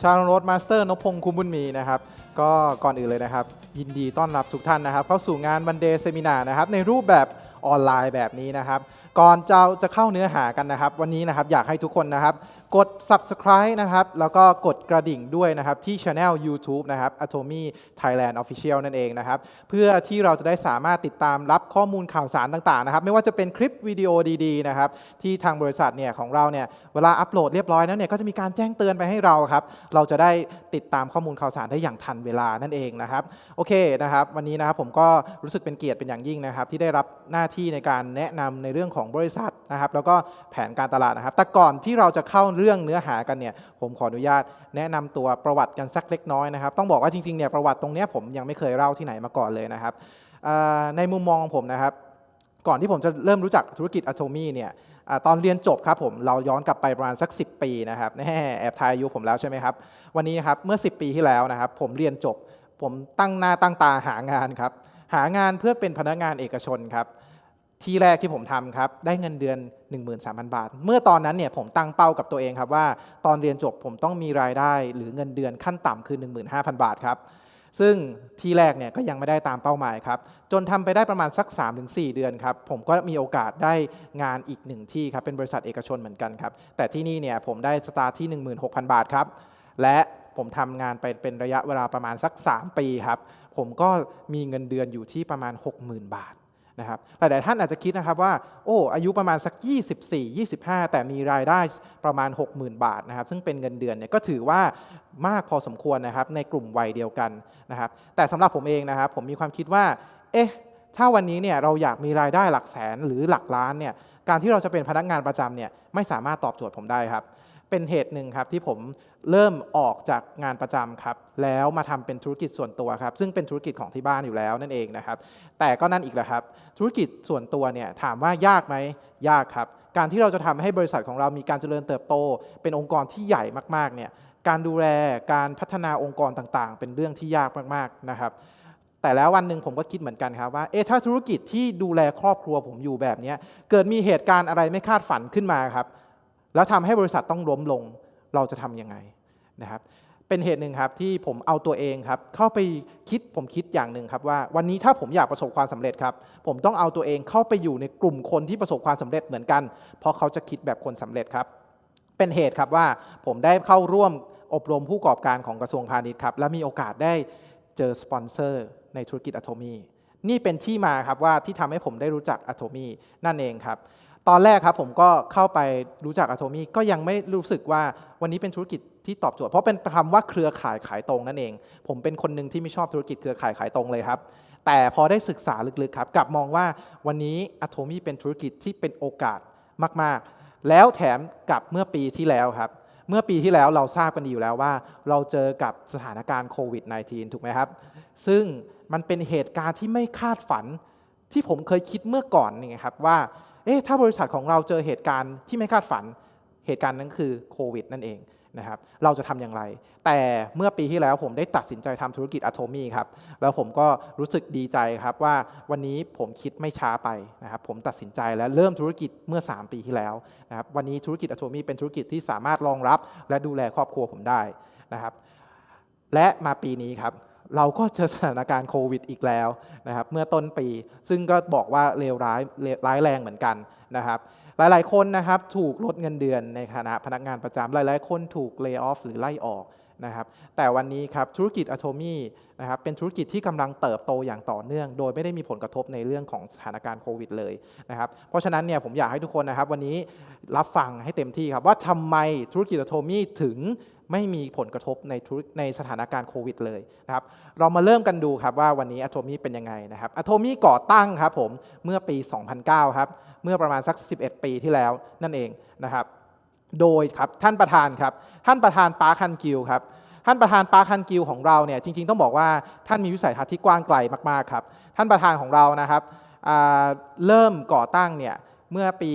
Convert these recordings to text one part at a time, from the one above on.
ชาลโรดมาสเตอร์นพพงศ์คุมบุญมีนะครับก็ก่อนอื่นเลยนะครับ ยินดีต้อนรับทุกท่านนะครับ เข้าสู่งานวันเดย์เซมินานะครับในรูปแบบออนไลน์แบบนี้นะครับ ก่อนจะจะเข้าเนื้อหากันนะครับ วันนี้นะครับอยากให้ทุกคนนะครับ กด subscribe นะครับ แล้วก็กดกระดิ่งด้วยนะครับ ที่ Channel YouTube นะครับ Atomy Thailand Official นั่นเองนะครับ เพื่อที่เราจะได้สามารถติดตามรับข้อมูลข่าวสารต่างๆนะครับ ไม่ว่าจะเป็นคลิปวิดีโอดีๆนะครับ ที่ทางบริษัทเนี่ยของเราเนี่ย เวลาอัปโหลดเรียบร้อยแล้วเนี่ย ก็จะมีการแจ้งเตือนไปให้เราครับ เราจะได้ติดตามข้อมูลข่าวสารได้อย่างทันเวลานั่นเองนะครับ โอเคนะครับ วันนี้นะครับผมก็รู้สึกเป็นเกียรติเป็นอย่างยิ่งนะครับ ที่ได้รับหน้าที่ในการแนะนำในเรื่องของบริษัทนะครับ แล้วก็แผนการตลาดนะครับ แต่ก่อนที่เราจะเข้าเรื่องเนื้อหากันเนี่ยผมขออนุญาตแนะนำตัวประวัติกันสักเล็กน้อยนะครับ ต้องบอกว่าจริงๆเนี่ยประวัติตรงเนี้ยผมยังไม่เคยเล่าที่ไหนมาก่อนเลยนะครับในมุมมองของผมนะครับ ก่อนที่ผมจะเริ่มรู้จักธุรกิจ Atomy เนี่ยอตอนเรียนจบครับผมเราย้อนกลับไปประมาณสัก 10 ปีนะครับแน่แอบทายอายุผมแล้วใช่ไหมครับ วันนี้ครับเมื่อ 10 ปีที่แล้วนะครับ ผมเรียนจบ ผมตั้งหน้าตั้งตาหางานครับหางานเพื่อเป็นพนักงานเอกชนครับ ที่แรกที่ผมทำครับ ได้เงินเดือน 13,000 บาท เมื่อตอนนั้นเนี่ยผมตั้งเป้ากับตัวเองครับว่า ตอนเรียนจบผมต้องมีรายได้ หรือเงินเดือนขั้นต่ำคือ 15,000 บาทครับ ซึ่งที่แรกเนี่ยก็ยังไม่ได้ตามเป้าหมายครับ จนทำไปได้ประมาณสัก 3-4 เดือนครับ ผมก็มีโอกาสได้งานอีกหนึ่งที่ครับ เป็นบริษัทเอกชนเหมือนกันครับ แต่ที่นี่เนี่ยผมได้สตาร์ทที่ 16,000 บาทครับ และผมทำงานไปเป็นระยะเวลาประมาณสัก 3 ปีครับ ผมก็มีเงินเดือนอยู่ที่ประมาณ 60,000 บาท นะครับหลายๆท่านอาจจะคิดนะครับว่าโอ้อายุประมาณสัก 24 25 แต่มีรายได้ประมาณ 60,000 บาทนะครับซึ่งเป็นเงินเดือนเนี่ยก็ถือว่ามากพอสมควรนะครับในกลุ่มวัยเดียวกันนะครับแต่สำหรับผมเองนะครับผมมีความคิดว่าเอ๊ะถ้าวันนี้เนี่ยเราอยากมีรายได้หลักแสนหรือหลักล้านเนี่ยการที่เราจะเป็นพนักงานประจำเนี่ยไม่สามารถตอบโจทย์ผมได้ครับ เป็นเหตุหนึ่งครับที่ผมเริ่มออกจากงานประจำครับแล้วมาทำเป็นธุรกิจส่วนตัวครับซึ่งเป็นธุรกิจของที่บ้านอยู่แล้วนั่นเองนะครับแต่ก็นั่นอีกแหละครับ ธุรกิจส่วนตัวเนี่ยถามว่ายากไหมยากครับ การที่เราจะทำให้บริษัทของเรามีการเจริญเติบโต เป็นองค์กรที่ใหญ่มากๆเนี่ยการดูแลการพัฒนาองค์กรต่างๆ เป็นเรื่องที่ยากมากๆนะครับแต่แล้ววันหนึ่งผมก็คิดเหมือนกันครับว่า เอ๊ะถ้าธุรกิจที่ดูแลครอบครัวผมอยู่แบบนี้เกิดมีเหตุการณ์อะไรไม่คาดฝันขึ้นมาครับ แล้วทำให้บริษัทต้องล้มลงเราจะทำยังไงนะครับเป็นเหตุหนึ่งครับที่ผมเอาตัวเองครับเข้าไปคิดผมคิดอย่างหนึ่งครับว่าวันนี้ถ้าผมอยากประสบความสำเร็จครับ ผมต้องเอาตัวเองเข้าไปอยู่ในกลุ่มคนที่ประสบความสำเร็จเหมือนกัน เพราะเขาจะคิดแบบคนสำเร็จครับ เป็นเหตุครับว่าผมได้เข้าร่วมอบรมผู้ประกอบการของกระทรวงพาณิชย์ครับและมีโอกาสได้เจอสปอนเซอร์ในธุรกิจอะโทมีนี่เป็นที่มาครับว่าที่ทำให้ผมได้รู้จักอะโทมีนั่นเองครับ ตอนแรกครับผมก็เข้าไปรู้จักอะโทมี่ก็ยังไม่รู้สึกว่าวันนี้เป็นธุรกิจที่ตอบโจทย์เพราะเป็นคำว่าเครือข่ายขายตรงนั่นเอง ผมเป็นคนหนึ่งที่ไม่ชอบธุรกิจเครือข่ายขายตรงเลยครับ แต่พอได้ศึกษาลึกๆครับกลับมองว่าวันนี้อะโทมี่เป็นธุรกิจที่เป็นโอกาสมากๆ แล้วแถมกับเมื่อปีที่แล้วครับ เมื่อปีที่แล้วเราทราบกันดีอยู่แล้วว่า เราเจอกับสถานการณ์โควิด -19 ถูกไหมครับ ซึ่งมันเป็นเหตุการณ์ที่ไม่คาดฝันที่ผมเคยคิดเมื่อก่อนนี่ครับว่า เอ๊ะถ้าบริษัทของเราเจอเหตุการณ์ที่ไม่คาดฝัน เหตุการณ์นั้นคือโควิดนั่นเองนะครับ เราจะทำอย่างไร แต่เมื่อปีที่แล้วผมได้ตัดสินใจทำธุรกิจอะโทมี่ครับ แล้วผมก็รู้สึกดีใจครับว่าวันนี้ผมคิดไม่ช้าไปนะครับ ผมตัดสินใจและเริ่มธุรกิจเมื่อ 3 ปีที่แล้วนะครับ วันนี้ธุรกิจอะโทมี่เป็นธุรกิจที่สามารถรองรับ และดูแลครอบครัวผมได้นะครับ และมาปีนี้ครับ เราก็เจอสถานการณ์โควิดอีกแล้วนะครับเมื่อต้นปี ซึ่งก็บอกว่าเลวร้ายร้ายแรงเหมือนกันนะครับ หลายๆ คนนะครับถูกลดเงินเดือนในฐานะพนักงานประจำหลาย ๆ คนถูกเลิกออฟหรือไล่ออกนะครับแต่วันนี้ครับธุรกิจอะโทมี่นะครับเป็นธุรกิจที่กำลังเติบโตอย่างต่อเนื่อง โดยไม่ได้มีผลกระทบในเรื่องของสถานการณ์โควิดเลยนะครับเพราะฉะนั้นเนี่ยผมอยากให้ทุกคนนะครับวันนี้รับฟังให้เต็มที่ครับว่าทำไมธุรกิจอะโทมี่ถึง ไม่มีผลกระทบในในสถานการณ์โควิดเลยนะครับเรามาเริ่มกันดูครับว่าวันนี้อะโทมี่เป็นยังไงนะครับอะโทมี่ก่อตั้งครับผมเมื่อปี 2009 ครับเมื่อประมาณสัก 11 ปีที่แล้วนั่นเองนะครับโดยครับท่านประธานครับท่านประธานปาร์คันกิลครับท่านประธานปาร์คันกิลของเราเนี่ยจริงๆต้องบอกว่าท่านมีวิสัยทัศน์ที่กว้างไกลมากๆครับท่านประธานของเรานะครับเริ่มก่อตั้งเนี่ยเมื่อปี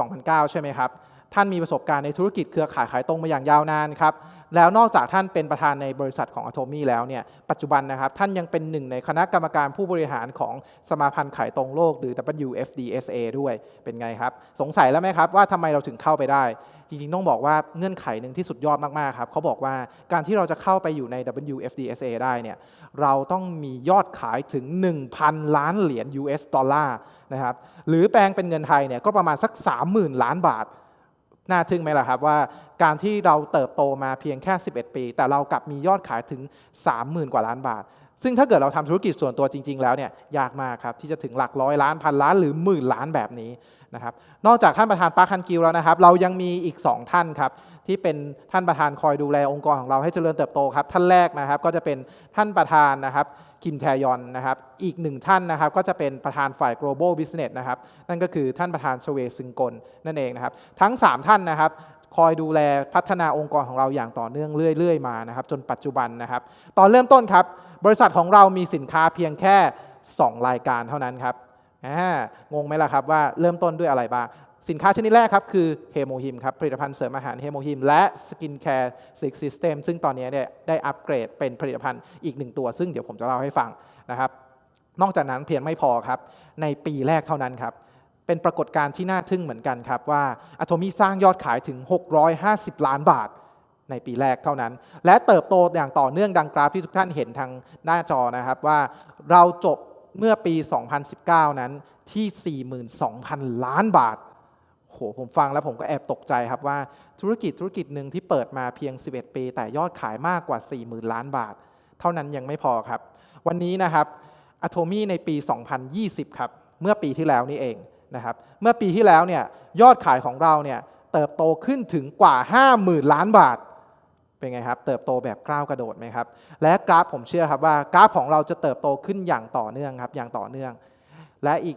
2009 ใช่ไหมครับ ท่านมีประสบการณ์ในธุรกิจเครือข่ายขายตรงมาอย่างยาวนานครับ แล้วนอกจากท่านเป็นประธานในบริษัทของ Atomy แล้วเนี่ยปัจจุบันนะครับท่านยังเป็นหนึ่งในคณะกรรมการผู้บริหารของสมาพันธ์ขายตรงโลกหรือ WFDSA ด้วยเป็นไงครับ สงสัยแล้วไหมครับว่าทำไมเราถึงเข้าไปได้ จริงๆต้องบอกว่าเงื่อนไขหนึ่งที่สุดยอดมากๆครับเขาบอกว่าการที่เราจะเข้าไปอยู่ใน WFDSA ได้เนี่ยเราต้องมียอดขายถึง 1,000 ล้านเหรียญ US ดอลลาร์นะครับหรือแปลงเป็นเงินไทยเนี่ยก็ประมาณสัก 30,000 ล้านบาท น่าทึ่งไหมล่ะครับว่าการที่เราเติบโตมาเพียงแค่ 11 ปี แต่เรากลับมียอดขายถึง 30,000 กว่าล้านบาท ซึ่งถ้าเกิดเราทำธุรกิจส่วนตัวจริง ๆ แล้วเนี่ยยากมากครับที่จะถึงหลักร้อยล้านพันล้านหรือหมื่นล้านแบบนี้นะครับนอกจากท่านประธานปาร์คฮันกิลแล้วนะครับ เรายังมีอีก 2 ท่านครับที่เป็นท่านประธานคอยดูแลองค์กรของเราให้เจริญเติบโตครับท่านแรกนะครับก็จะเป็นท่านประธานนะครับ คิมแทยอนนะครับ อีกหนึ่งท่านนะครับก็จะเป็นประธานฝ่าย global business นะครับ นั่นก็คือท่านประธานชเวซึงกลนั่นเองนะครับ ทั้ง 3 ท่านนะครับ คอยดูแลพัฒนาองค์กรของเราอย่างต่อเนื่องเรื่อยๆมานะครับ จนปัจจุบันนะครับ ตอนเริ่มต้นครับ บริษัทของเรามีสินค้าเพียงแค่ 2 รายการเท่านั้นครับงงไหมล่ะครับว่าเริ่มต้นด้วยอะไรบ้าง สินค้าชนิดแรกครับคือเฮโมฮิมครับผลิตภัณฑ์เสริมอาหารเฮโมฮิมและสกินแคร์ซิกซิสเต็มซึ่งตอนนี้เนี่ยได้อัปเกรดเป็นผลิตภัณฑ์อีกหนึ่งตัว ซึ่งเดี๋ยวผมจะเล่าให้ฟังนะครับนอกจากนั้นเพียงไม่พอครับ ในปีแรกเท่านั้นครับ เป็นปรากฏการณ์ที่น่าทึ่งเหมือนกันครับ ว่าอะโทมีสร้างยอดขายถึง 650 ล้านบาทในปีแรกเท่านั้น และเติบโตอย่างต่อเนื่องดังกราฟที่ทุกท่านเห็นทางหน้าจอนะครับว่าเราจบเมื่อปี 2019 นั้นที่ 42,000 ล้านบาท โหผมฟังแล้วผมก็แอบตกใจครับว่าธุรกิจธุรกิจหนึ่งที่เปิดมาเพียง 11 ปี แต่ยอดขายมากกว่า 40,000 ล้านบาท เท่านั้นยังไม่พอครับ วันนี้นะครับอะโทมี่ในปี 2020 ครับ เมื่อปีที่แล้วนี่เองนะครับเมื่อปีที่แล้วเนี่ยยอดขายของเราเนี่ยเติบโตขึ้นถึงกว่า 50,000 ล้านบาทเป็นไงครับ เติบโตแบบก้าวกระโดดไหมครับ และกราฟผมเชื่อครับว่ากราฟของเราจะเติบโตขึ้นอย่างต่อเนื่องครับอย่างต่อเนื่อง และอีก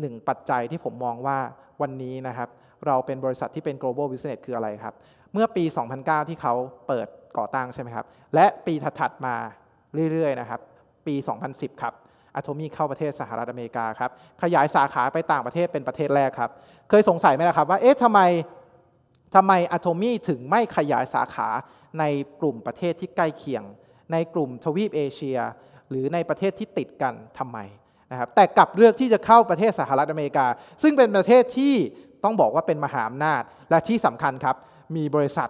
หนึ่งปัจจัยที่ผมมองว่า วันนี้นะครับ เราเป็นบริษัทที่เป็น global business คืออะไรครับ เมื่อปี 2009 ที่เขาเปิดก่อตั้งใช่ไหมครับ และปีถัดๆมาเรื่อยๆนะครับ ปี 2010 ครับอะโทมีเข้าประเทศสหรัฐอเมริกาครับ ขยายสาขาไปต่างประเทศเป็นประเทศแรกครับ เคยสงสัยไหมล่ะครับว่า เอ๊ะทำไมทำไมอะโทมีถึงไม่ขยายสาขาในกลุ่มประเทศที่ใกล้เคียง ในกลุ่มทวีปเอเชีย หรือในประเทศที่ติดกันทำไม นะครับแต่กลับเลือกที่จะเข้าประเทศสหรัฐอเมริกา ซึ่งเป็นประเทศที่ต้องบอกว่าเป็นมหาอำนาจ และที่สำคัญครับ มีบริษัท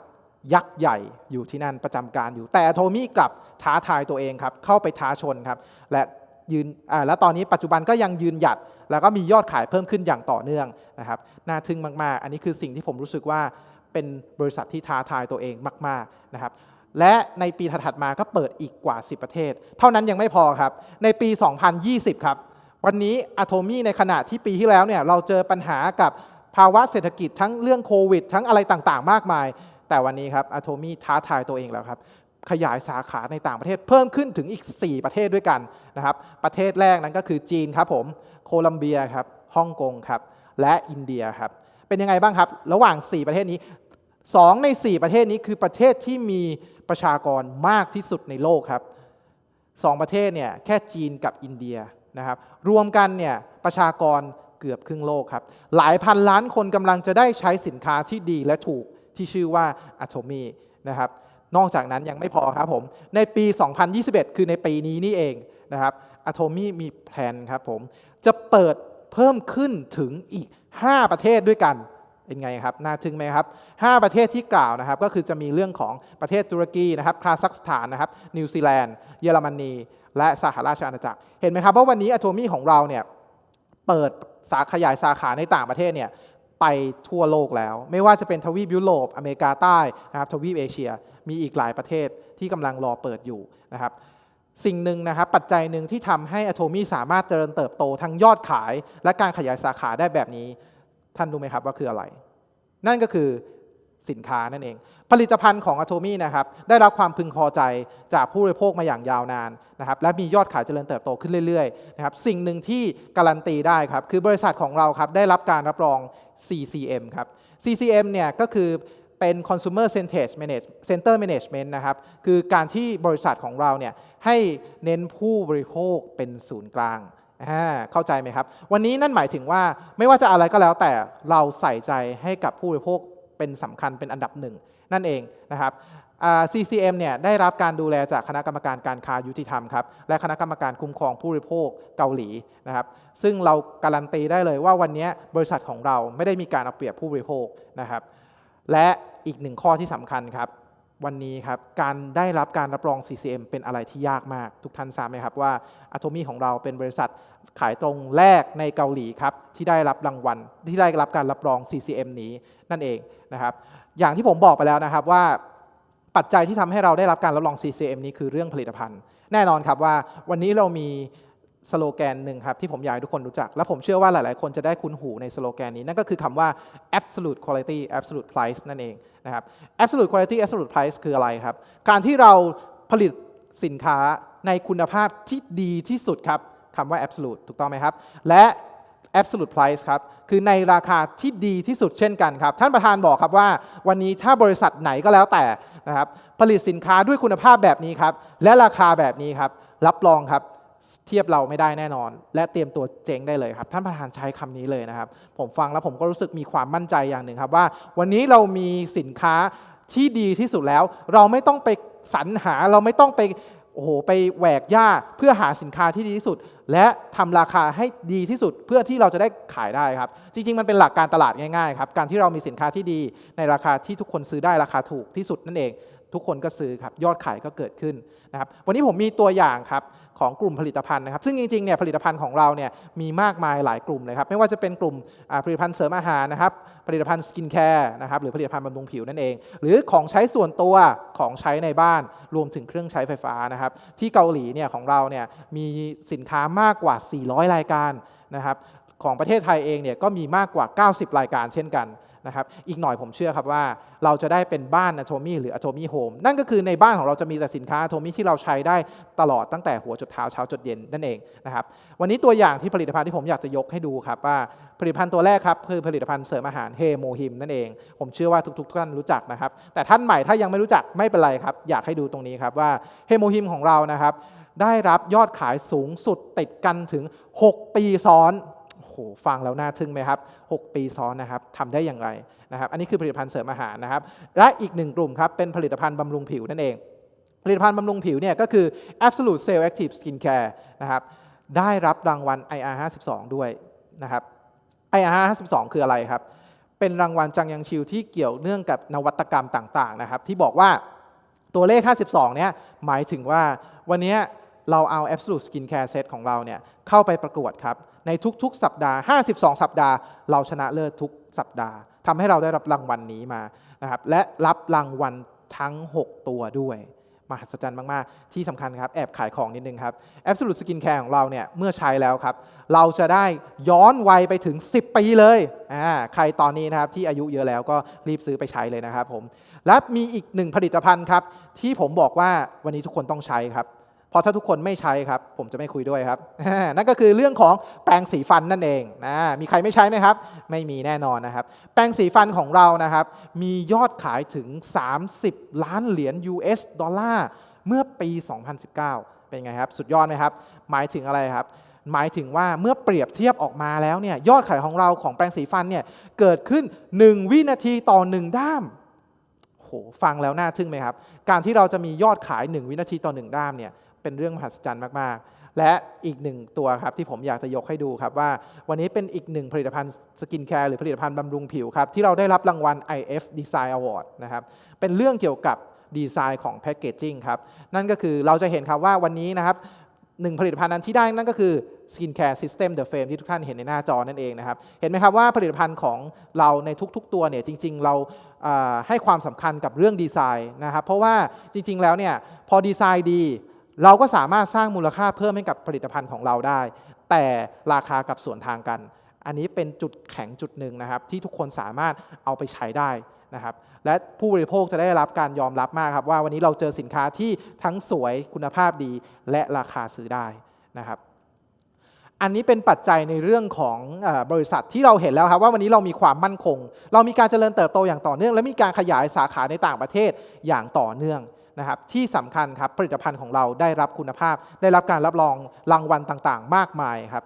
ยักษ์ใหญ่อยู่ที่นั่นประจำการอยู่ แต่โทมี่กลับท้าทายตัวเองครับ เข้าไปท้าชนครับ และยืนอ่าและตอนนี้ปัจจุบันก็ยังยืนหยัด แล้วก็มียอดขายเพิ่มขึ้นอย่างต่อเนื่องนะครับ น่าทึ่งมาก ๆ อันนี้คือสิ่งที่ผมรู้สึกว่าเป็นบริษัทที่ท้าทายตัวเองมาก ๆ นะครับ และในปีถัดๆมาก็เปิดอีกกว่า 10 ประเทศ เท่านั้นยังไม่พอครับ ในปี 2020 ครับ วันนี้อะโทมี่ในขณะที่ปีที่แล้วเนี่ยเราเจอปัญหากับภาวะเศรษฐกิจทั้งเรื่องโควิด ทั้งอะไรต่างๆ มากมาย แต่วันนี้ครับอะโทมี่ท้าทายตัวเองแล้วครับ ขยายสาขาในต่างประเทศเพิ่มขึ้นถึงอีก 4 ประเทศด้วยกันนะครับ ประเทศแรกนั้นก็คือจีนครับผม โคลัมเบียครับ ฮ่องกงครับ และอินเดียครับ เป็นยังไงบ้างครับ ระหว่าง 4 ประเทศนี้ 2 ใน 4 ประเทศนี้คือประเทศที่มีประชากรมากที่สุดในโลกครับสองประเทศเนี่ยแค่จีนกับอินเดียนะครับ รวมกันเนี่ยประชากรเกือบครึ่งโลกครับ หลายพันล้านคนกำลังจะได้ใช้สินค้าที่ดีและถูกที่ชื่อว่าอะโ o มีนะครับ นอกจากนั้นยังไม่พอครับผม ในปี 2021 คือในปีนี้นี่เองนะครับอะโ o มีมีแผนครับผม จะเปิดเพิ่มขึ้นถึงอีก 5 ประเทศด้วยกัน เป็นไงครับ น่าทึ่งไหมครับ 5 ประเทศที่กล่าวนะครับ ก็คือจะมีเรื่องของประเทศตุรกีนะครับ คาซัคสถานนะครับ นิวซีแลนด์ เยอรมนี และสหราชอาณาจักร เห็นไหมครับว่าวันนี้อะโ o มีของเราเนี่ย เปิดสาขยายสาขาในต่างประเทศเนี่ย ไปทั่วโลกแล้ว ไม่ว่าจะเป็นทวีปยุโรป อเมริกาใต้นะครับ ทวีปเอเชีย มีอีกหลายประเทศที่กำลังรอเปิดอยู่นะครับสิ่งหนึ่งนะครับปัจจัยหนึ่งที่ทำให้อะโ o มีสามารถเจริญเติบโตทั้งยอดขาย และการขยายสาขาได้แบบนี้ ท่านรู้ไหมครับว่าคืออะไร นั่นก็คือสินค้านั่นเอง ผลิตภัณฑ์ของอะโ o มีนะครับได้รับความพึงพอใจจากผู้บริโภคมาอย่างยาวนานนะครับและมียอดขายเจริญเติบโตขึ้นเรื่อยๆนะครับสิ่งหนึ่งที่การันตีได้ครับคือบริษัทของเราครับได้รับการรับรอง CCM ครับ CCM เนี่ยก็คือเป็น consumer centered manage center management นะครับคือการที่บริษัทของเราเนี่ยให้เน้นผู้บริโภคเป็นศูนย์กลาง เข้าใจไหมครับ วันนี้นั่นหมายถึงว่าไม่ว่าจะอะไรก็แล้วแต่เราใส่ใจให้กับผู้บริโภคเป็นสำคัญเป็นอันดับหนึ่งนั่นเองนะครับ CCM เนี่ยได้รับการดูแลจากคณะกรรมการการค้ายุติธรรมครับและคณะกรรมการคุ้มครองผู้บริโภคเกาหลีนะครับซึ่งเราการันตีได้เลยว่าวันนี้บริษัทของเราไม่ได้มีการเอาเปรียบผู้บริโภคนะครับ และอีกหนึ่งข้อที่สำคัญครับ วันนี้ครับการได้รับการรับรอง CCM เป็นอะไรที่ยากมาก ทุกท่านทราบไหมครับว่า Atomy ของเราเป็นบริษัท ขายตรงแรกในเกาหลีครับที่ได้รับรางวัล ที่ได้รับการรับรอง CCM นี้นั่นเองนะครับ อย่างที่ผมบอกไปแล้วนะครับว่าปัจจัยที่ทำให้เราได้รับการรับรอง CCM นี้คือเรื่องผลิตภัณฑ์ แน่นอนครับว่าวันนี้เรามีสโลแกนหนึ่งครับที่ผมอยากให้ทุกคนรู้จัก และผมเชื่อว่าหลายๆ คนจะได้คุ้นหูในสโลแกนนี้ นั่นก็คือคำว่า absolute quality absolute price นั่นเองนะครับ absolute quality absolute price คืออะไรครับ การที่เราผลิตสินค้าในคุณภาพที่ดีที่สุดครับ คำว่า absolute ถูกต้องไหมครับ และ absolute price ครับ คือในราคาที่ดีที่สุดเช่นกันครับ ท่านประธานบอกครับว่า วันนี้ถ้าบริษัทไหนก็แล้วแต่นะครับ ผลิตสินค้าด้วยคุณภาพแบบนี้ครับ และราคาแบบนี้ครับ รับรองครับเทียบเราไม่ได้แน่นอน และเตรียมตัวเจ๊งได้เลยครับ ท่านประธานใช้คำนี้เลยนะครับ ผมฟังแล้วผมก็รู้สึกมีความมั่นใจอย่างหนึ่งครับว่า วันนี้เรามีสินค้าที่ดีที่สุดแล้ว เราไม่ต้องไปสรรหาเราไม่ต้องไป โอ้โหไปแหวกหญ้าเพื่อหาสินค้าที่ดีที่สุด และทำราคาให้ดีที่สุดเพื่อที่เราจะได้ขายได้ครับ จริง ๆ มันเป็นหลักการตลาดง่ายๆครับการที่เรามีสินค้าที่ดีในราคาที่ทุกคนซื้อได้ราคาถูกที่สุดนั่นเอง ทุกคนก็ซื้อครับยอดขายก็เกิดขึ้นนะครับวันนี้ผมมีตัวอย่างครับ ของกลุ่มผลิตภัณฑ์นะครับซึ่งจริงๆเนี่ยผลิตภัณฑ์ของเราเนี่ยมีมากมายหลายกลุ่มเลยครับไม่ว่าจะเป็นกลุ่มผลิตภัณฑ์เสริมอาหารนะครับผลิตภัณฑ์สกินแคร์นะครับหรือผลิตภัณฑ์บำรุงผิวนั่นเอง หรือของใช้ส่วนตัวของใช้ในบ้านรวมถึงเครื่องใช้ไฟฟ้านะครับที่เกาหลีเนี่ยของเราเนี่ยมีสินค้ามากกว่า 400 รายการนะครับของประเทศไทยเองเนี่ยก็มีมากกว่า 90 รายการเช่นกัน นะครับอีกหน่อยผมเชื่อครับว่าเราจะได้เป็นบ้าน Atomy หรือ Atomy Home นั่นก็คือในบ้านของเราจะมีแต่สินค้า Atomy ที่เราใช้ได้ตลอดตั้งแต่หัวจดเท้าเช้าจดเย็นนั่นเองนะครับวันนี้ตัวอย่างที่ผลิตภัณฑ์ที่ผมอยากจะยกให้ดูครับว่าผลิตภัณฑ์ตัวแรกครับคือผลิตภัณฑ์เสริมอาหารเฮโมฮิมนั่นเอง ผมเชื่อว่าทุกๆท่านรู้จักนะครับ แต่ท่านใหม่ถ้ายังไม่รู้จักไม่เป็นไรครับอยากให้ดูตรงนี้ครับว่าเฮโมฮิมของเรานะครับได้รับยอดขายสูงสุดติดกันถึง 6 ปีซ้อน โอ้โหฟังแล้วน่าทึ่งไหมครับ 6 ปีซ้อนนะครับทำได้อย่างไรนะครับ อันนี้คือผลิตภัณฑ์เสริมอาหารนะครับ และอีกหนึ่งกลุ่มครับ เป็นผลิตภัณฑ์บำรุงผิวนั่นเอง ผลิตภัณฑ์บำรุงผิวเนี่ยก็คือ Absolute Cell Active Skin Care นะครับ ได้รับรางวัล IR 52ด้วยนะครับ IR 52คืออะไรครับ เป็นรางวัลจังยังชิวที่เกี่ยวเนื่องกับนวัตกรรมต่างๆนะครับ ที่บอกว่าตัวเลข 52 เนี่ยหมายถึงว่าวันนี้เราเอา Absolute Skin Care Set ของเราเนี่ยเข้าไปประกวดครับ ในทุกๆ สัปดาห์ 52 สัปดาห์ เราชนะเลิศทุกสัปดาห์ทำให้เราได้รับรางวัลนี้มานะครับและรับรางวัลทั้ง 6 ตัวด้วยมหัศจรรย์มาก ๆ ที่สำคัญครับ แอบขายของนิดนึงครับ Absolute Skin Care ของเราเนี่ยเมื่อใช้แล้วครับ เราจะได้ย้อนวัยไปถึง 10 ปีเลยอ่าใครตอนนี้นะครับที่อายุเยอะแล้วก็รีบซื้อไปใช้เลยนะครับผมและมีอีกหนึ่งผลิตภัณฑ์ครับ ที่ผมบอกว่าวันนี้ทุกคนต้องใช้ครับ พราะถ้าทุกคนไม่ใช้ครับ ผมจะไม่คุยด้วยครับ นั่นก็คือเรื่องของแปรงสีฟันนั่นเองนะมีใครไม่ใช้ไหมครับ ไม่มีแน่นอนนะครับ แปรงสีฟันของเรานะครับ มียอดขายถึง 30 ล้านเหรียญ US ดอลลาร์เมื่อปี 2019 เป็นไงครับ สุดยอดไหมครับ หมายถึงอะไรครับ หมายถึงว่าเมื่อเปรียบเทียบออกมาแล้วเนี่ยยอดขายของเราของแปรงสีฟันเนี่ยเกิดขึ้น 1 วินาทีต่อ 1 ด้ามโหฟังแล้วน่าทึ่งไหมครับ การที่เราจะมียอดขาย 1 วินาทีต่อ 1 ด้ามเนี่ย เป็นเรื่องมหัศจรรย์มาก ๆ และอีกหนึ่งตัวครับที่ผมอยากจะยกให้ดูครับว่า วันนี้เป็นอีกหนึ่งผลิตภัณฑ์สกินแคร์หรือผลิตภัณฑ์บำรุงผิวครับ ที่เราได้รับรางวัล IF Design Award นะครับเป็นเรื่องเกี่ยวกับดีไซน์ของแพคเกจจิ้งครับนั่นก็คือเราจะเห็นครับว่าวันนี้นะครับหนึ่งผลิตภัณฑ์นั้นที่ได้นั่นก็คือ Skin Care System The Frame ที่ทุกท่านเห็นในหน้าจอนั่นเองนะครับ เห็นไหมครับว่าผลิตภัณฑ์ของเราในทุก ๆ ตัวเนี่ยจริง ๆ เราให้ความสำคัญกับเรื่องดีไซน์นะครับ เพราะว่าจริง ๆ แล้วเนี่ยพอดีไซน์ดี เราก็สามารถสร้างมูลค่าเพิ่มให้กับผลิตภัณฑ์ของเราได้ แต่ราคากับส่วนทางกัน อันนี้เป็นจุดแข็งจุดหนึ่งนะครับ ที่ทุกคนสามารถเอาไปใช้ได้นะครับ และผู้บริโภคจะได้รับการยอมรับมากครับ ว่าวันนี้เราเจอสินค้าที่ทั้งสวยคุณภาพดี และราคาซื้อได้นะครับอันนี้เป็นปัจจัยในเรื่องของบริษัทที่เราเห็นแล้วครับว่าวันนี้เรามีความมั่นคง เรามีการเจริญเติบโตอย่างต่อเนื่อง และมีการขยายสาขาในต่างประเทศอย่างต่อเนื่อง นะครับที่สำคัญครับผลิตภัณฑ์ของเราได้รับคุณภาพ ได้รับการรับรองรางวัลต่างๆ มากมายครับ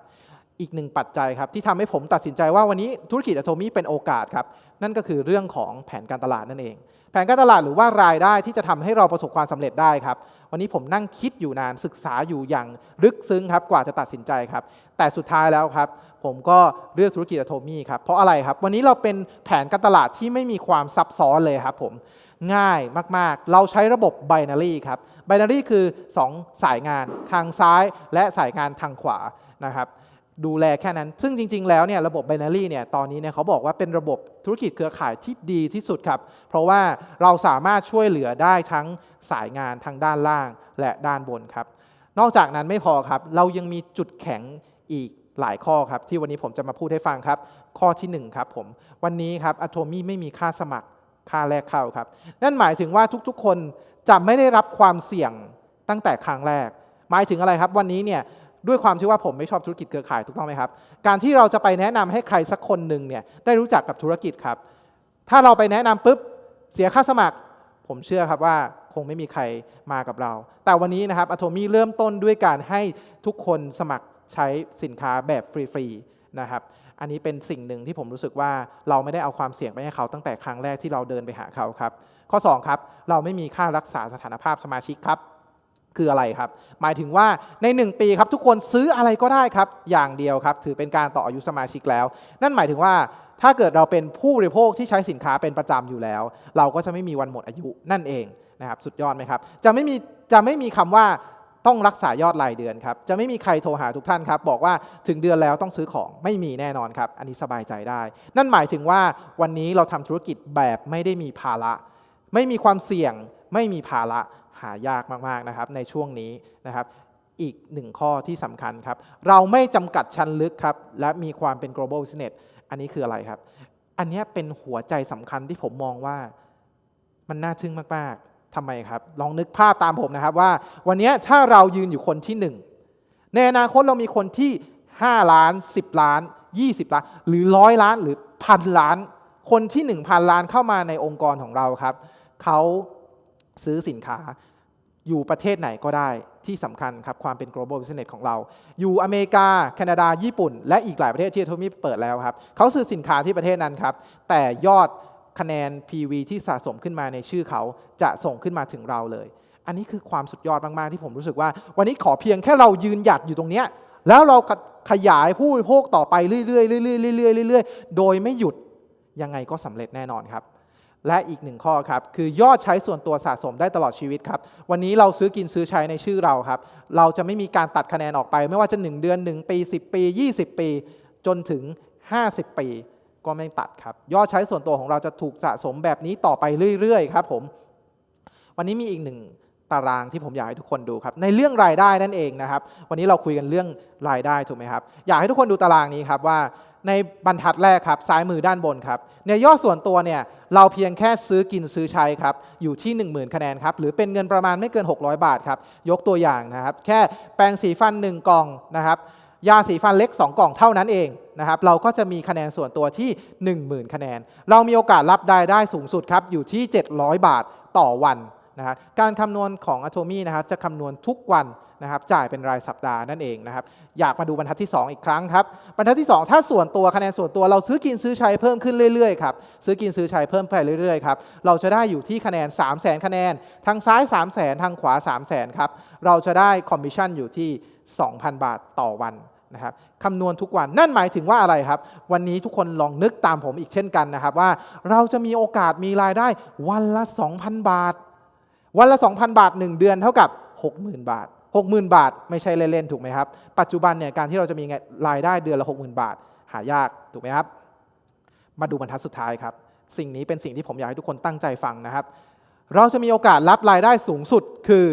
อีกหนึ่งปัจจัยครับที่ทำให้ผมตัดสินใจว่าวันนี้ธุรกิจอะโทมี่เป็นโอกาสครับนั่นก็คือเรื่องของแผนการตลาดนั่นเอง แผนการตลาดหรือว่ารายได้ที่จะทำให้เราประสบความสำเร็จได้ครับ วันนี้ผมนั่งคิดอยู่นานศึกษาอยู่อย่างลึกซึ้งครับกว่าจะตัดสินใจครับ แต่สุดท้ายแล้วครับผมก็เลือกธุรกิจอะโทมี่ครับเพราะอะไรครับ วันนี้เราเป็นแผนการตลาดที่ไม่มีความซับซ้อนเลยครับผม ง่ายมาก ๆ เราใช้ระบบ binary ครับ binary คือ 2 สายงานทางซ้ายและสายงานทางขวานะครับดูแลแค่นั้น ซึ่งจริง ๆ แล้วเนี่ยระบบ binary เนี่ย ตอนนี้เนี่ยเขาบอกว่าเป็นระบบธุรกิจเครือข่ายที่ดีที่สุดครับ เพราะว่าเราสามารถช่วยเหลือได้ทั้งสายงานทางด้านล่างและด้านบนครับ นอกจากนั้นไม่พอครับ เรายังมีจุดแข็งอีกหลายข้อครับ ที่วันนี้ผมจะมาพูดให้ฟังครับ ข้อที่1ครับผม วันนี้ครับอะโทมี่ไม่มีค่าสมัคร ค่าแรกเข้าครับ นั่นหมายถึงว่าทุกๆ คนจะไม่ได้รับความเสี่ยงตั้งแต่ครั้งแรก หมายถึงอะไรครับ วันนี้เนี่ยด้วยความที่ว่าผมไม่ชอบธุรกิจเครือข่ายถูกต้องไหมครับ การที่เราจะไปแนะนำให้ใครสักคนหนึ่งเนี่ยได้รู้จักกับธุรกิจครับ ถ้าเราไปแนะนำปุ๊บเสียค่าสมัคร ผมเชื่อครับว่าคงไม่มีใครมากับเรา แต่วันนี้นะครับอโทมี่เริ่มต้นด้วยการให้ทุกคนสมัครใช้สินค้าแบบฟรีๆนะครับ อันนี้เป็นสิ่งหนึ่งที่ผมรู้สึกว่าเราไม่ได้เอาความเสี่ยงไปให้เขาตั้งแต่ครั้งแรกที่เราเดินไปหาเขาครับ ข้อ 2 ครับ เราไม่มีค่ารักษาสถานภาพสมาชิกครับ คืออะไรครับ หมายถึงว่าใน 1 ปีครับทุกคนซื้ออะไรก็ได้ครับ อย่างเดียวครับ ถือเป็นการต่ออายุสมาชิกแล้ว นั่นหมายถึงว่าถ้าเกิดเราเป็นผู้บริโภคที่ใช้สินค้าเป็นประจำอยู่แล้ว เราก็จะไม่มีวันหมดอายุนั่นเองนะครับ สุดยอดไหมครับ จะไม่มีจะไม่มีคำว่า ต้องรักษายอดรายเดือนครับ จะไม่มีใครโทรหาทุกท่านครับ บอกว่าถึงเดือนแล้วต้องซื้อของไม่มีแน่นอนครับ อันนี้สบายใจได้ นั่นหมายถึงว่าวันนี้เราทำธุรกิจแบบไม่ได้มีภาระ ไม่มีความเสี่ยง ไม่มีภาระหายากมากๆนะครับ ในช่วงนี้นะครับ อีกหนึ่งข้อที่สำคัญครับ เราไม่จำกัดชั้นลึกครับ และมีความเป็น global business อันนี้คืออะไรครับ อันนี้เป็นหัวใจสำคัญที่ผมมองว่ามันน่าทึ่งมากๆ ทำไมครับ ลองนึกภาพตามผมนะครับว่า วันนี้ถ้าเรายืนอยู่คนที่หนึ่งในอนาคตเรามีคนที่ 5 ล้าน 10 ล้าน 20 ล้าน หรือร้อยล้านหรือพันล้าน คนที่ 1,000 ล้านเข้ามาในองค์กรของเราครับ เขาซื้อสินค้าอยู่ประเทศไหนก็ได้ที่สำคัญครับ ความเป็น global business ของเรา อยู่อเมริกา แคนาดา ญี่ปุ่น และอีกหลายประเทศที่โทมี่เปิดแล้วครับ เขาซื้อสินค้าที่ประเทศนั้นครับ แต่ยอด คะแนน PV ที่สะสมขึ้นมาในชื่อเขาจะส่งขึ้นมาถึงเราเลย อันนี้คือความสุดยอดมาก ๆ ที่ผมรู้สึกว่า วันนี้ขอเพียงแค่เรายืนหยัดอยู่ตรงเนี้ยแล้วเราขยายผู้บริโภคต่อไปเรื่อยๆเรื่อยๆเรื่อยๆเรื่อยๆโดยไม่หยุดยังไงก็สำเร็จแน่นอนครับ และอีกหนึ่งข้อครับ คือยอดใช้ส่วนตัวสะสมได้ตลอดชีวิตครับ วันนี้เราซื้อกินซื้อใช้ในชื่อเราครับ เราจะไม่มีการตัดคะแนนออกไป ไม่ว่าจะ 1 เดือน 1 ปี 10 ปี 20 ปี จนถึง 50 ปี ก็ไม่ตัดครับ ยอดใช้ส่วนตัวของเราจะถูกสะสมแบบนี้ต่อไปเรื่อยๆครับผม วันนี้มีอีกหนึ่งตารางที่ผมอยากให้ทุกคนดูครับ ในเรื่องรายได้นั่นเองนะครับ วันนี้เราคุยกันเรื่องรายได้ถูกไหมครับ อยากให้ทุกคนดูตารางนี้ครับว่าในบรรทัดแรกครับซ้ายมือด้านบนครับในยอดส่วนตัวเนี่ยเราเพียงแค่ซื้อกินซื้อใช้ครับอยู่ที่ 10,000 คะแนนครับหรือเป็นเงินประมาณไม่เกิน 600 บาทครับยกตัวอย่างนะครับ แค่แปรงสีฟัน 1 กล่องนะครับ ยาสีฟันเล็ก 2 กล่องเท่านั้นเองนะครับเราก็จะมีคะแนนส่วนตัวที่ 10,000 คะแนน เรามีโอกาสรับรายได้สูงสุดครับอยู่ที่ 700 บาทต่อวันนะครับการคำนวณของ Atomy นะครับจะคำนวณทุกวันนะครับจ่ายเป็นรายสัปดาห์นั่นเองนะครับอยากมาดูบรรทัดที่ 2 อีกครั้งครับบรรทัดที่ 2 ถ้าส่วนตัวคะแนนส่วนตัวเราซื้อกินซื้อใช้เพิ่มขึ้นเรื่อยๆครับซื้อกินซื้อใช้เพิ่มไปเรื่อยๆครับเราจะได้อยู่ที่คะแนน 3 0 0 0 0 0 คะแนน ทางซ้าย 3 0 0 0 0 0 ทางขวา 3 0 0 0 0 0 ครับเราจะได้คอมมิชชั่นอยู่ที่ 2,000 บาทต่อวันนะครับคำนวณทุกวันนั่นหมายถึงว่าอะไรครับ วันนี้ทุกคนลองนึกตามผมอีกเช่นกันนะครับ ว่าเราจะมีโอกาสมีรายได้วันละ 2,000 บาท วันละ 2,000 บาท 1 เดือนเท่ากับ 60,000 บาท 60,000 บาท ไม่ใช่เล่นๆถูกไหมครับ ปัจจุบันเนี่ยการที่เราจะมีรายได้เดือนละ 60,000 บาท หายากถูกไหมครับ มาดูบรรทัดสุดท้ายครับ สิ่งนี้เป็นสิ่งที่ผมอยากให้ทุกคนตั้งใจฟังนะครับ เราจะมีโอกาสรับรายได้สูงสุดคือ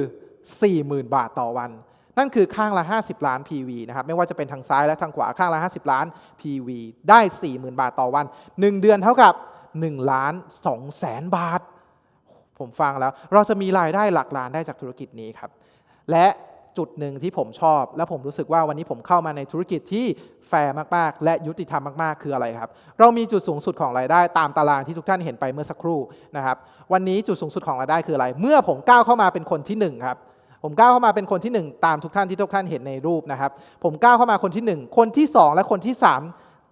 40,000 บาทต่อวัน นั่นคือข้างละ 50 ล้าน PV นะครับไม่ว่าจะเป็นทางซ้ายและทางขวาข้างละ 50 ล้าน PV ได้ 40,000 บาทต่อวัน 1 เดือนเท่ากับ1ล้าน2แสนบาท ผมฟังแล้ว เราจะมีรายได้หลักล้านได้จากธุรกิจนี้ครับ และจุดหนึ่งที่ผมชอบ และผมรู้สึกว่าวันนี้ผมเข้ามาในธุรกิจที่แฟร์มาก ๆ และยุติธรรมมาก ๆ คืออะไรครับ เรามีจุดสูงสุดของรายได้ตามตารางที่ทุกท่านเห็นไปเมื่อสักครู่นะครับ วันนี้จุดสูงสุดของรายได้คืออะไร เมื่อผมก้าวเข้ามาเป็นคนที่หนึ่งครับ ผมก้าวเข้ามาเป็นคนที่หนึ่งตามทุกท่านที่ทุกท่านเห็นในรูปนะครับ ผมก้าวเข้ามาคนที่หนึ่งคนที่สองและคนที่สาม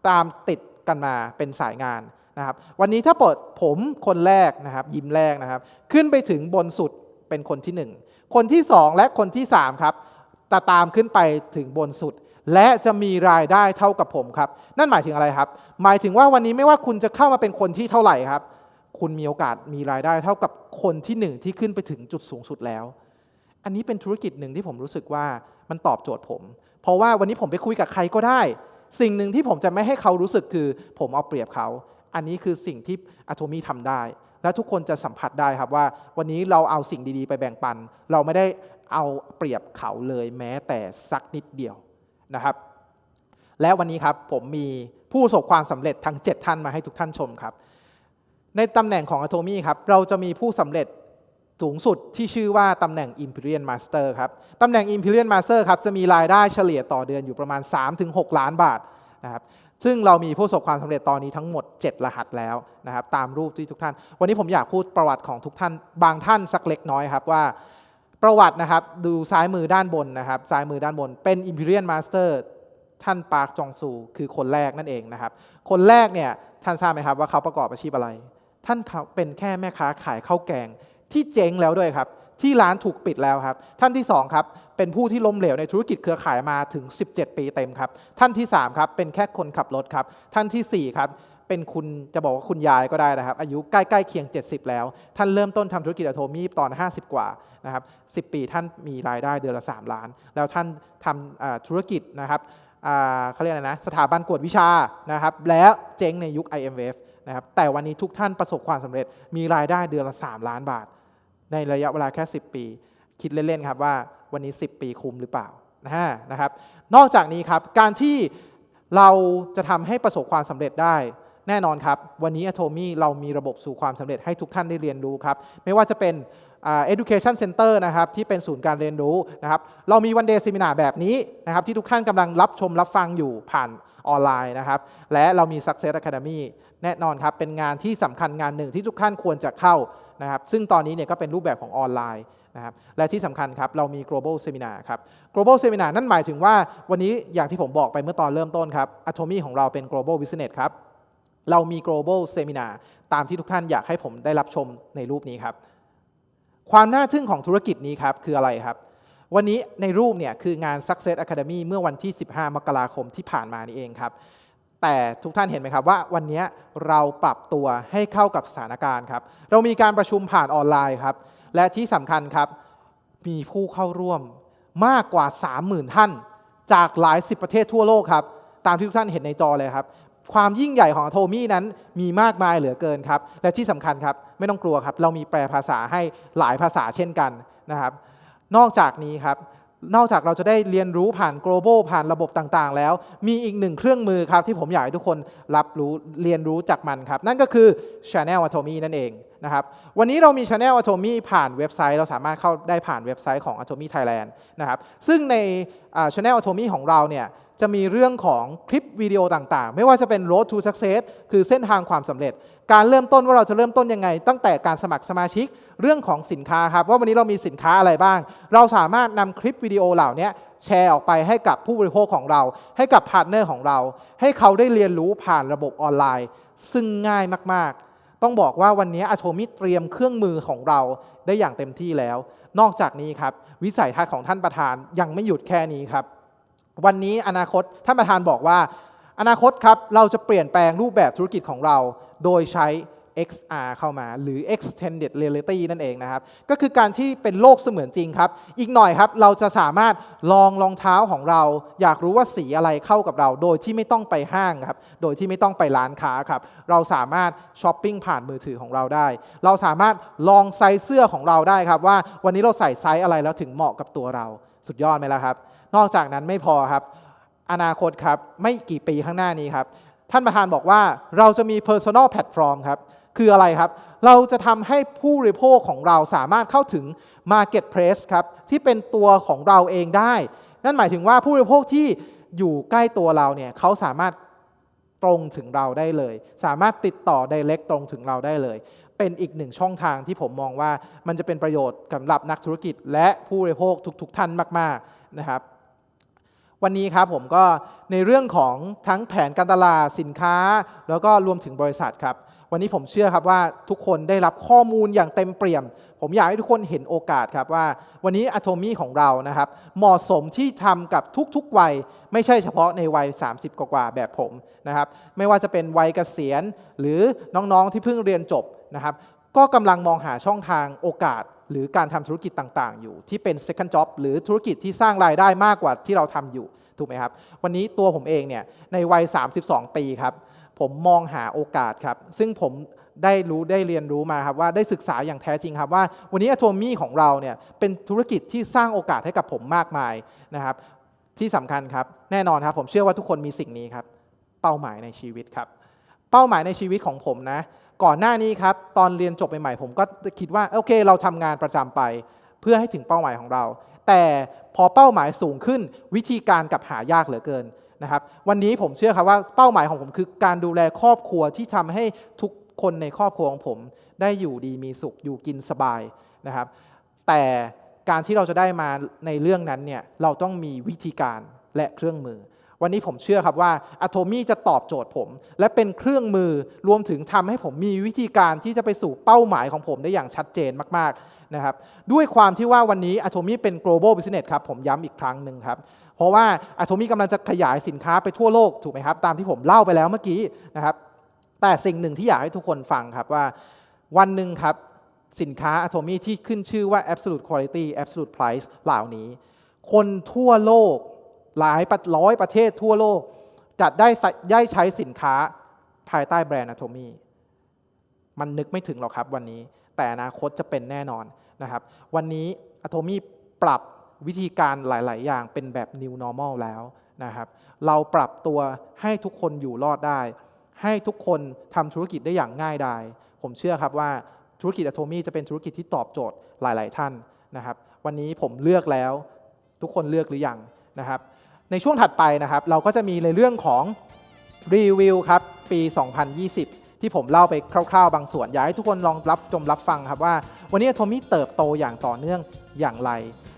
ตามติดกันมาเป็นสายงานนะครับ วันนี้ถ้าเปิดผมคนแรกนะครับ ยิ้มแรกนะครับ ขึ้นไปถึงบนสุดเป็นคนที่ 1 คนที่ 2 และคนที่3ครับจะตามขึ้นไปถึงบนสุด และจะมีรายได้เท่ากับผมครับ นั่นหมายถึงอะไรครับ หมายถึงว่าวันนี้ไม่ว่าคุณจะเข้ามาเป็นคนที่เท่าไหร่ครับ คุณมีโอกาสมีรายได้เท่ากับคนที่หนึ่งที่ขึ้นไปถึงจุดสูงสุดแล้ว อันนี้เป็นธุรกิจหนึ่งที่ผมรู้สึกว่ามันตอบโจทย์ผม เพราะว่าวันนี้ผมไปคุยกับใครก็ได้ สิ่งหนึ่งที่ผมจะไม่ให้เขารู้สึกคือ ผมเอาเปรียบเขา อันนี้คือสิ่งที่อะโทมีทำได้ และทุกคนจะสัมผัสได้ครับว่า วันนี้เราเอาสิ่งดีๆ ไปแบ่งปัน เราไม่ได้เอาเปรียบเขาเลยแม้แต่สักนิดเดียวนะครับ และวันนี้ครับผมมีผู้ประสบความสำเร็จทั้ง 7 ท่านมาให้ทุกท่านชมครับ ในตำแหน่งของ a t o m y ครับเราจะมีผู้สำเร็จ สูงสุดที่ชื่อว่าตำแหน่ง Imperial Master ครับ ตำแหน่ง Imperial Master ครับจะมีรายได้เฉลี่ยต่อเดือนอยู่ประมาณ 3-6 ล้านบาทนะครับ ซึ่งเรามีผู้ประสบความสำเร็จตอนนี้ทั้งหมด 7 รหัสแล้วนะครับตามรูปที่ทุกท่าน วันนี้ผมอยากพูดประวัติของทุกท่านบางท่านสักเล็กน้อยครับว่าประวัตินะครับดูซ้ายมือด้านบนนะครับซ้ายมือด้านบนเป็น Imperial Master ท่านปาร์คจองซูคือคนแรกนั่นเองนะครับ คนแรกเนี่ยท่านทราบไหมครับว่าเขาประกอบอาชีพอะไร ท่านเขาเป็นแค่แม่ค้าขายข้าวแกง ที่เจ๊งแล้วด้วยครับ ที่ร้านถูกปิดแล้วครับ ท่านที่สองครับเป็นผู้ที่ล้มเหลวในธุรกิจเครือข่ายมาถึง 17 ปีเต็มครับ ท่านที่สามครับเป็นแค่คนขับรถครับ ท่านที่สี่ครับเป็นคุณจะบอกว่าคุณยายก็ได้นะครับ อายุใกล้ๆเคียง 70 แล้ว ท่านเริ่มต้นทำธุรกิจอะโทมีตอน 50 กว่านะครับ10 ปีท่านมีรายได้เดือนละ 3 ล้าน แล้วท่านทำอ่าธุรกิจนะครับเขาเรียกอะไรนะสถาบันกวดวิชานะครับและเจ๊งในยุค IMF นะครับแต่วันนี้ทุกท่านประสบความสำเร็จมีรายได้เดือนละ 3 ล้านบาท ในระยะเวลาแค่ 10 ปี คิดเล่น ๆ ครับว่าวันนี้ 10 ปีคุ้มหรือเปล่านะฮะนะครับ นอกจากนี้ครับการที่เราจะทำให้ประสบความสำเร็จได้ แน่นอนครับ วันนี้ a t o m y เรามีระบบสู่ความสำเร็จให้ทุกท่านได้เรียนรู้ครับ ไม่ว่าจะเป็นอ่า education center นะครับที่เป็นศูนย์การเรียนรู้นะครับ เรามีวันเดย์ e ซมินาแบบนี้นะครับที่ทุกท่านกำลังรับชมรับฟังอยู่ผ่านออนไลน์นะครับ และเรามี Success Academy แน่นอนครับ เป็นงานที่สำคัญงานหนึ่งที่ทุกท่านควรจะเข้า นะครับซึ่งตอนนี้เนี่ยก็เป็นรูปแบบของออนไลน์นะครับและที่สำคัญครับเรามี global seminar ครับ global seminar นั่นหมายถึงว่าวันนี้อย่างที่ผมบอกไปเมื่อตอนเริ่มต้นครับ Atomy ของเราเป็น global business ครับเรามี global seminar ตามที่ทุกท่านอยากให้ผมได้รับชมในรูปนี้ครับ ความน่าทึ่งของธุรกิจนี้ครับคืออะไรครับ วันนี้ในรูปเนี่ยคืองาน Success Academy เมื่อวันที่ 15 มกราคมที่ผ่านมานี่เองครับ แต่ทุกท่านเห็นไหมครับว่าวันนี้เราปรับตัวให้เข้ากับสถานการณ์ครับ เรามีการประชุมผ่านออนไลน์ครับ และที่สำคัญครับ มีผู้เข้าร่วมมากกว่า 30,000 ท่าน จากหลายสิบประเทศทั่วโลกครับ ตามที่ทุกท่านเห็นในจอเลยครับ ความยิ่งใหญ่ของโทมี่นั้นมีมากมายเหลือเกินครับ และที่สำคัญครับ ไม่ต้องกลัวครับ เรามีแปลภาษาให้หลายภาษาเช่นกันนะครับ นอกจากนี้ครับ นอกจากเราจะได้เรียนรู้ผ่าน global ผ่านระบบต่างๆ แล้ว มีอีกหนึ่งเครื่องมือครับที่ผมอยากให้ทุกคนรับรู้เรียนรู้จากมันครับ นั่นก็คือ Channel Atomy นั่นเองนะครับวันนี้เรามี Channel Atomy ผ่านเว็บไซต์ เราสามารถเข้าได้ผ่านเว็บไซต์ของ Atomy Thailand นะครับซึ่งในอ่า Channel Atomy ของเราเนี่ยจะมีเรื่องของคลิปวิดีโอต่างๆ ไม่ว่าจะเป็น road to success คือเส้นทางความสำเร็จ การเริ่มต้นว่าเราจะเริ่มต้นยังไง ตั้งแต่การสมัครสมาชิกเรื่องของสินค้าครับ ว่าวันนี้เรามีสินค้าอะไรบ้าง เราสามารถนำคลิปวิดีโอเหล่านี้แชร์ออกไปให้กับผู้บริโภคของเรา ให้กับพาร์ทเนอร์ของเรา ให้เขาได้เรียนรู้ผ่านระบบออนไลน์ ซึ่งง่ายมากๆ ต้องบอกว่าวันนี้อโทมิเตรียมเครื่องมือของเราได้อย่างเต็มที่แล้ว นอกจากนี้ครับวิสัยทัศน์ของท่านประธานยังไม่หยุดแค่นี้ครับ วันนี้อนาคตท่านประธานบอกว่า อนาคตครับเราจะเปลี่ยนแปลงรูปแบบธุรกิจของเรา โดยใช้ XR เข้ามาหรือ Extended Reality นั่นเองนะครับ ก็คือการที่เป็นโลกเสมือนจริงครับ อีกหน่อยครับ เราจะสามารถลองรองเท้าของเรา อยากรู้ว่าสีอะไรเข้ากับเรา โดยที่ไม่ต้องไปห้างครับ โดยที่ไม่ต้องไปร้านค้าครับ เราสามารถช้อปปิ้งผ่านมือถือของเราได้ เราสามารถลองไซส์เสื้อของเราได้ครับว่าวันนี้เราใส่ไซส์อะไรแล้วถึงเหมาะกับตัวเรา สุดยอดไหมล่ะครับ นอกจากนั้นไม่พอครับ อนาคตครับไม่กี่ปีข้างหน้านี้ครับ ท่านประธานบอกว่าเราจะมี personal platform ครับ คืออะไรครับ เราจะทำให้ผู้บริโภคของเราสามารถเข้าถึง marketplace ครับที่เป็นตัวของเราเองได้ นั่นหมายถึงว่าผู้บริโภคที่อยู่ใกล้ตัวเราเนี่ยเขาสามารถตรงถึงเราได้เลย สามารถติดต่อ direct ตรงถึงเราได้เลย เป็นอีกหนึ่งช่องทางที่ผมมองว่ามันจะเป็นประโยชน์สำหรับนักธุรกิจ และผู้บริโภคทุกๆท่านมาก ๆ นะครับ วันนี้ครับผมก็ในเรื่องของทั้งแผนการตลาดสินค้า แล้วก็รวมถึงบริษัทครับ วันนี้ผมเชื่อครับว่าทุกคนได้รับข้อมูลอย่างเต็มเปี่ยม ผมอยากให้ทุกคนเห็นโอกาสครับว่า วันนี้อะโทมี่ของเรานะครับเหมาะสมที่ทำกับทุกๆวัย ไม่ใช่เฉพาะในวัย 30 กว่าแบบผมนะครับไม่ว่าจะเป็นวัยเกษียณหรือน้องๆที่เพิ่งเรียนจบนะครับก็กำลังมองหาช่องทางโอกาสหรือการทำธุรกิจต่างๆ อยู่ ที่เป็น second job หรือธุรกิจที่สร้างรายได้มากกว่าที่เราทำอยู่ถูกไหมครับ วันนี้ตัวผมเองเนี่ยในวัย 32 ปีครับ ผมมองหาโอกาสครับ ซึ่งผมได้รู้ได้เรียนรู้มาครับว่าได้ศึกษาอย่างแท้จริงครับว่าวันนี้ a t o m y ของเราเนี่ยเป็นธุรกิจที่สร้างโอกาสให้กับผมมากมายนะครับ ที่สำคัญครับแน่นอนครับ ผมเชื่อว่าทุกคนมีสิ่งนี้ครับ เป้าหมายในชีวิตครับ เป้าหมายในชีวิตของผมนะ ก่อนหน้านี้ครับตอนเรียนจบใหม่ๆผมก็คิดว่าโอเค เราทำงานประจำไป เพื่อให้ถึงเป้าหมายของเรา แต่พอเป้าหมายสูงขึ้นวิธีการกับหายากเหลือเกิน นะครับวันนี้ผมเชื่อครับว่าเป้าหมายของผมคือการดูแลครอบครัวที่ทำให้ทุกคนในครอบครัวของผม ได้อยู่ดีมีสุขอยู่กินสบายนะครับ แต่การที่เราจะได้มาในเรื่องนั้นเนี่ยเราต้องมีวิธีการและเครื่องมือ วันนี้ผมเชื่อครับว่า a t o m y จะตอบโจทย์ผม และเป็นเครื่องมือรวมถึงทำให้ผมมีวิธีการที่จะไปสู่เป้าหมายของผมได้อย่างชัดเจนมากๆนะครับด้วยความที่ว่าวันนี้ a t o m y เป็น global business ครับผมย้ำอีกครั้งหนึ่งครับ ราะว่า a t o m y กำลังจะขยายสินค้าไปทั่วโลกถูกไหมครับ ตามที่ผมเล่าไปแล้วเมื่อกี้นะครับ แต่สิ่งหนึ่งที่อยากให้ทุกคนฟังครับว่าวันหนึ่งครับสินค้า a t o m y ที่ขึ้นชื่อว่า absolute quality absolute price เหล่านี้ คนทั่วโลกหลายประร้อยประเทศทั่วโลกจะได้ใช้ได้ใช้สินค้าภายใต้แบรนด์ a t o m y มันนึกไม่ถึงหรอกครับวันนี้ แต่อนาคตจะเป็นแน่นอนนะครับ วันนี้ a t o m y ปรับ วิธีการหลาย ๆ อย่างเป็นแบบ new normal แล้วนะครับ เราปรับตัวให้ทุกคนอยู่รอดได้ ให้ทุกคนทำธุรกิจได้อย่างง่ายดายผมเชื่อครับว่าธุรกิจ a t o m y จะเป็นธุรกิจที่ตอบโจทย์หลาย ๆ ท่านนะครับ วันนี้ผมเลือกแล้ว ทุกคนเลือกหรือยังนะครับ ในช่วงถัดไปนะครับ เราก็จะมีในเรื่องของรีวิวครับปี 2020 ที่ผมเล่าไปคร่าว ๆ บางส่วน อยากให้ทุกคนลองรับชมรับฟังครับว่า วันนี้ a t o m y เติบโตอย่างต่อเนื่องอย่างไร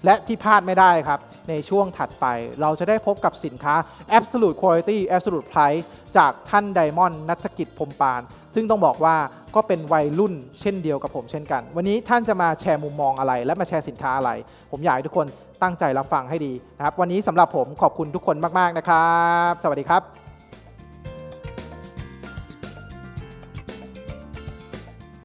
และที่พลาดไม่ได้ครับ ในช่วงถัดไปเราจะได้พบกับสินค้า Absolute Quality Absolute Price จากท่านไดมอนด์นัฐกิจพรมปาน ซึ่งต้องบอกว่าก็เป็นวัยรุ่นเช่นเดียวกับผมเช่นกัน วันนี้ท่านจะมาแชร์มุมมองอะไร และมาแชร์สินค้าอะไร ผมอยากให้ทุกคนตั้งใจรับฟังให้ดีนะครับ วันนี้สำหรับผมขอบคุณทุกคนมาก ๆ นะครับ สวัสดีครับ